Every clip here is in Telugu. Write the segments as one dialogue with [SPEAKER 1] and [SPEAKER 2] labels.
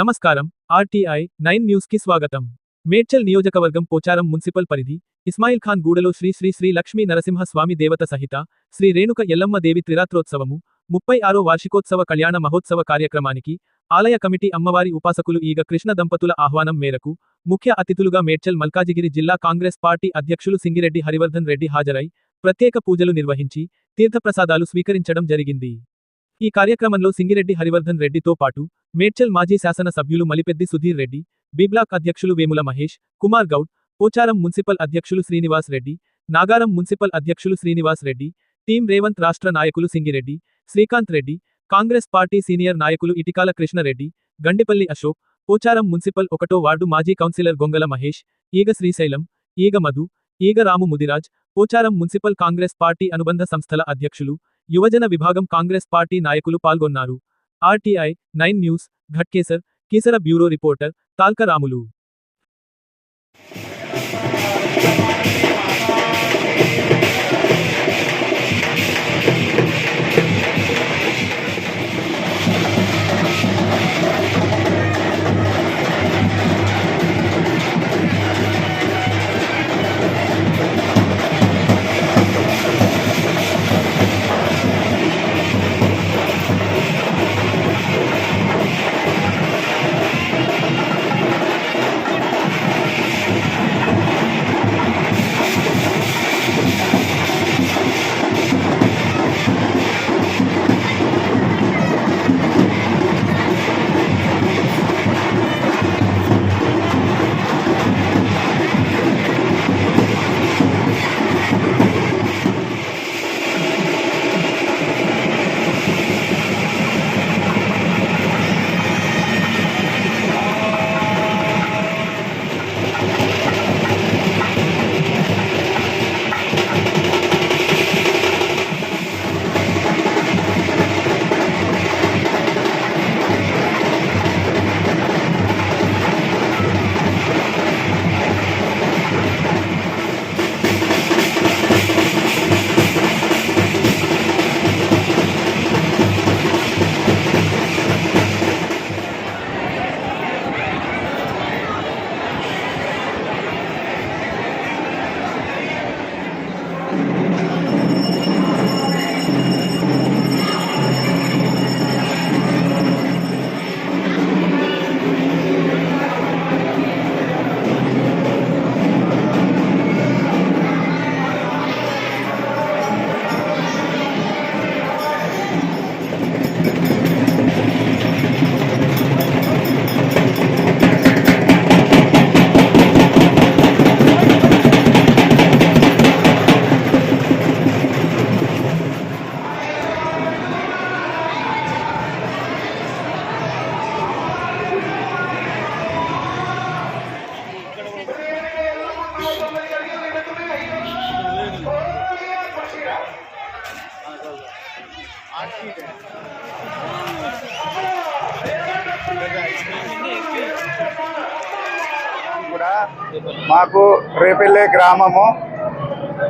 [SPEAKER 1] నమస్కారం. ఆర్టీఐ నైన్ న్యూస్కి స్వాగతం. మేడ్చల్ నియోజకవర్గం పోచారం మున్సిపల్ పరిధి ఇస్మాయిల్ ఖాన్ గూడలో శ్రీ శ్రీ శ్రీ లక్ష్మీ నరసింహ స్వామి దేవత సహిత శ్రీ రేణుక ఎల్లమ్మ దేవి త్రిరాత్రోత్సవము ముప్పై ఆరో వార్షికోత్సవ కళ్యాణ మహోత్సవ కార్యక్రమానికి ఆలయ కమిటీ అమ్మవారి ఉపాసకులు ఈగ కృష్ణ దంపతుల ఆహ్వానం మేరకు ముఖ్య అతిథులుగా మేడ్చల్ మల్కాజిగిరి జిల్లా కాంగ్రెస్ పార్టీ అధ్యక్షులు సింగిరెడ్డి హరివర్ధన్ రెడ్డి హాజరై ప్రత్యేక పూజలు నిర్వహించి తీర్థప్రసాదాలు స్వీకరించడం జరిగింది. ఈ కార్యక్రమంలో సింగిరెడ్డి హరివర్ధన్ రెడ్డితో పాటు మేడ్చల్ మాజీ శాసన సభ్యులు మలిపెద్ది సుధీర్ రెడ్డి బిబ్లాక్ అధ్యక్షులు వేముల మహేష్ కుమార్ గౌడ్ పోచారం మున్సిపల్ అధ్యక్షులు శ్రీనివాస్ రెడ్డి నాగారం మున్సిపల్ అధ్యక్షులు శ్రీనివాస్ రెడ్డి టీం రేవంత్ రాష్ట్ర నాయకులు Singireddy Srikanth Reddy Congress party senior నాయకులు ఇటికాల కృష్ణరెడ్డి గండిపల్లి అశోక్ పోచారం మున్సిపల్ ఒకటో వార్డు మాజీ councillor Gongala Mahesh Eega Srisailam Eega Madhu Eega Ramu Mudiraj Pocharam municipal Congress party అనుబంధ సంస్థల అధ్యక్షులు యువజన విభాగం కాంగ్రెస్ పార్టీ నాయకులు పాల్గొన్నారు. RTI nine news Ghatkesar Keesara bureau reporter Talkaramulu.
[SPEAKER 2] కూడా మాకు రేపెల్లే గ్రామము.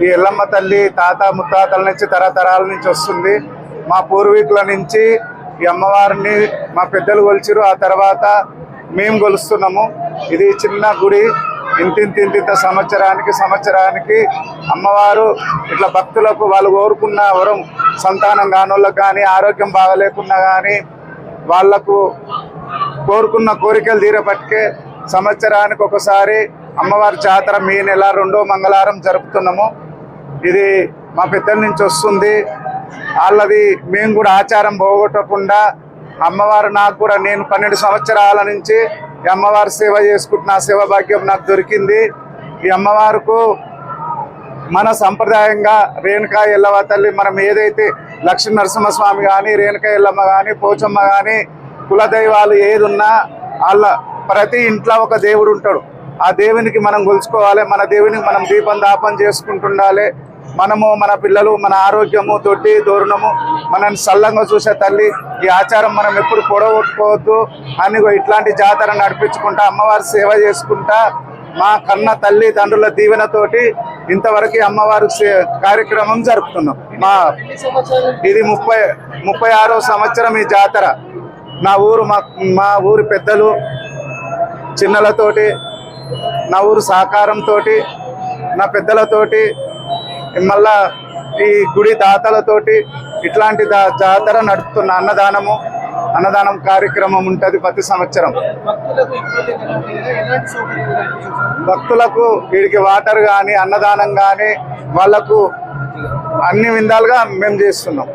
[SPEAKER 2] ఈ ఎల్లమ్మ తల్లి తాత ముత్తాతల నుంచి తరతరాల నుంచి వస్తుంది. మా పూర్వీకుల నుంచి ఈ అమ్మవారిని మా పెద్దలు కొలిచిరు. ఆ తర్వాత మేము కొలుస్తున్నాము ఇది చిన్న గుడి. ఇంతింతింత సంవత్సరానికి సంవత్సరానికి అమ్మవారు ఇట్లా భక్తులకు వాళ్ళు కోరుకున్న వరం సంతానం కానోళ్ళకు కానీ ఆరోగ్యం బాగలేకున్నా కానీ వాళ్ళకు కోరుకున్న కోరికలు తీరపట్టుకే సంవత్సరానికి ఒకసారి అమ్మవారి జాతర మీ నెల రెండో మంగళవారం జరుపుతున్నాము. ఇది మా పెద్దల నుంచి వస్తుంది. వాళ్ళది మేము కూడా ఆచారం పోగొట్టకుండా అమ్మవారు నాకు కూడా నేను పన్నెండు సంవత్సరాల నుంచి ఈ అమ్మవారి సేవ చేసుకుంటున్న సేవ భాగ్యం నాకు దొరికింది. ఈ అమ్మవారుకు మన సంప్రదాయంగా రేణుకా ఎల్లవ తల్లి మనం ఏదైతే లక్ష్మీ నరసింహస్వామి కానీ రేణుకా ఎల్లమ్మ కానీ పోచమ్మ కానీ కులదైవాలు ఏది ఉన్నా వాళ్ళ ప్రతి ఇంట్లో ఒక దేవుడు ఉంటాడు. ఆ దేవునికి మనం గొలుచుకోవాలి మన దేవునికి మనం దీపం దాపం చేసుకుంటుండాలి. మనము మన పిల్లలు మన ఆరోగ్యము దొడ్డి దూరణము మనని సల్లంగా చూసే తల్లి ఈ ఆచారం మనం ఎప్పుడు పొడగొట్టుకోవద్దు. అని ఇట్లాంటి జాతర నడిపించుకుంటా అమ్మవారి సేవ చేసుకుంటా మా కన్న తల్లి తండ్రుల దీవెనతోటి ఇంతవరకు అమ్మవారి సే- కార్యక్రమం జరుపుతున్నాం. మా ఇది ముప్పై ముప్పై ఆరో సంవత్సరం ఈ జాతర. నా ఊరు మా మా ఊరి పెద్దలు చిన్నలతోటి నా ఊరు సహకారంతో నా పెద్దలతోటి మళ్ళా ఈ గుడి దాతలతోటి ఇట్లాంటి దా జాతర నడుపుతున్న అన్నదానము అన్నదానం కార్యక్రమం ఉంటుంది ప్రతి సంవత్సరం.
[SPEAKER 3] భక్తులకు
[SPEAKER 2] వీడికి వాటర్ కానీ అన్నదానం కానీ వాళ్ళకు అన్ని విధాలుగా మేము చేస్తున్నాం.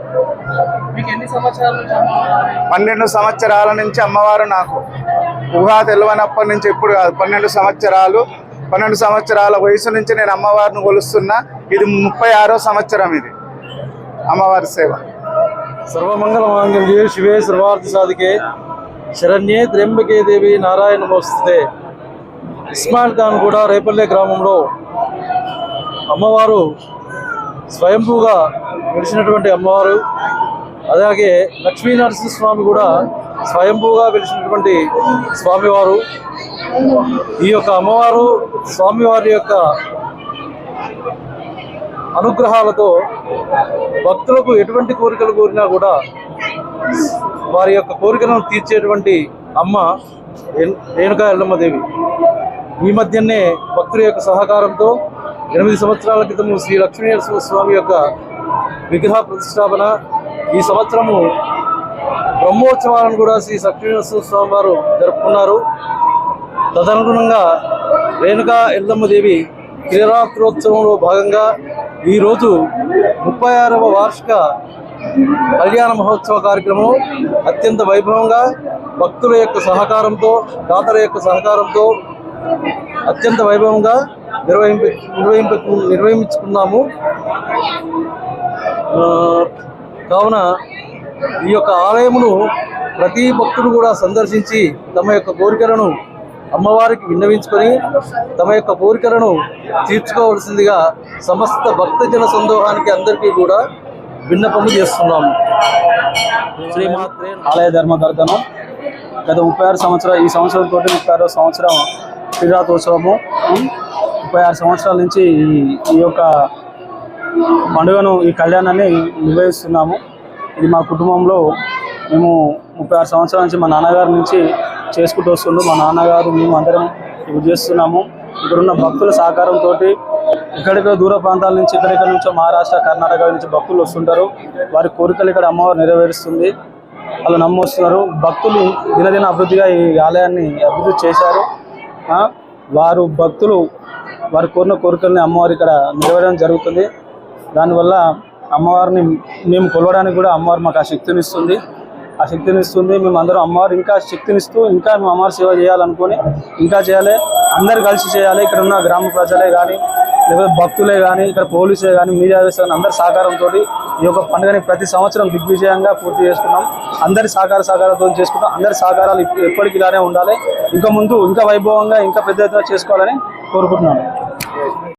[SPEAKER 2] పన్నెండు సంవత్సరాల నుంచి అమ్మవారు నాకు. ఊహా తెలియనప్పటి నుంచి ఇప్పుడు కాదు. పన్నెండు సంవత్సరాలు పన్నెండు సంవత్సరాల వయసు నుంచి నేను అమ్మవారిని కొలుస్తున్నా. ఇది ముప్పై ఆరో సంవత్సరం ఇది. అమ్మవారి సేవ.
[SPEAKER 4] సర్వమంగళ మాంగళ్యే శివే సర్వార్థ సాధికే. శరణ్యే త్ర్యంబకే దేవి నారాయణ మోస్తే ఇస్మాయిల్ ఖాన్ కూడా రేపల్లె గ్రామంలో అమ్మవారు స్వయంభూగా గడిచినటువంటి అమ్మవారు. అలాగే లక్ష్మీ నరసింహస్వామి కూడా స్వయంభూగా వెలిసినటువంటి స్వామివారు ఈ యొక్క అమ్మవారు స్వామివారి యొక్క అనుగ్రహాలతో భక్తులకు ఎటువంటి కోరికలు కోరినా కూడా వారి యొక్క కోరికలను తీర్చేటువంటి అమ్మ రేణుకా ఎల్లమ్మదేవి. ఈ మధ్యనే భక్తుల యొక్క సహకారంతో ఎనిమిది సంవత్సరాల క్రితం శ్రీ లక్ష్మీనరసింహ స్వామి యొక్క విగ్రహ ప్రతిష్టాపన ఈ సంవత్సరము బ్రహ్మోత్సవాలను కూడా శ్రీ సత్యనరసింహ స్వామి వారు జరుపుకున్నారు. తదనుగుణంగా రేణుకా ఎల్లమ్మదేవి క్రీడాత్రోత్సవంలో భాగంగా ఈరోజు ముప్పై ఆరవ వార్షిక కళ్యాణ మహోత్సవ కార్యక్రమం అత్యంత వైభవంగా భక్తుల యొక్క సహకారంతో దాతల యొక్క సహకారంతో అత్యంత వైభవంగా నిర్వహింప నిర్వహింప నిర్వహించుకున్నాము. కావున ఈ యొక్క ఆలయమును ప్రతి భక్తుడు కూడా సందర్శించి తమ యొక్క కోరికలను అమ్మవారికి విన్నవించుకొని తమ యొక్క కోరికలను తీర్చుకోవలసిందిగా సమస్త భక్తజన సందోహానికి అందరికీ కూడా విన్నపము చేస్తున్నాము. శ్రీమాత్రే
[SPEAKER 5] ఆలయ ధర్మదర్శనం గత ముప్పై ఆరు సంవత్సరాలు ఈ సంవత్సరం తోటి ముప్పై ఆరో సంవత్సరం శివరాత్రోత్సవము ముప్పై ఆరు సంవత్సరాల నుంచి ఈ ఈ యొక్క పండుగను ఈ కళ్యాణాన్ని నిర్వహిస్తున్నాము. ఇది మా కుటుంబంలో మేము ముప్పై ఆరు సంవత్సరాల నుంచి మా నాన్నగారి నుంచి చేసుకుంటూ వస్తుండ్రు మా నాన్నగారు మేము అందరం ఇప్పుడు చేస్తున్నాము. ఇక్కడున్న భక్తుల సహకారంతో ఇక్కడిక్కడ దూర ప్రాంతాల నుంచి ఇక్కడిక్కడ నుంచో మహారాష్ట్ర కర్ణాటక నుంచి భక్తులు వస్తుంటారు. వారి కోరికలు ఇక్కడ అమ్మవారు నెరవేరుస్తుంది. వాళ్ళు నమ్మొస్తున్నారు భక్తులు దినదిన అభివృద్ధిగా ఈ ఆలయాన్ని అభివృద్ధి చేశారు. ఆ, వారు భక్తులు వారు కోరిన కోరికల్ని అమ్మవారు ఇక్కడ నెరవేరడం జరుగుతుంది. దానివల్ల అమ్మవారిని మేము కొలవడానికి కూడా అమ్మవారు మాకు ఆ శక్తినిస్తుంది ఆ శక్తిని ఇస్తుంది. మేము అందరం అమ్మవారు ఇంకా శక్తినిస్తూ ఇంకా మేము అమ్మవారి సేవ చేయాలనుకొని ఇంకా చేయాలి. అందరు కలిసి చేయాలి. ఇక్కడ ఉన్న గ్రామ ప్రజలే కానీ లేకపోతే భక్తులే కానీ ఇక్కడ పోలీసే కానీ మీడియా కానీ అందరి సహకారంతో ఈ యొక్క పండుగని ప్రతి సంవత్సరం దిగ్విజయంగా పూర్తి చేసుకున్నాం. అందరి సహకార సహకారంతో చేసుకుంటాం. అందరి సహకారాలు ఇప్ప- ఇలానే ఉండాలి. ఇంకా ముందు ఇంకా వైభవంగా ఇంకా పెద్ద ఎత్తున చేసుకోవాలని కోరుకుంటున్నాను.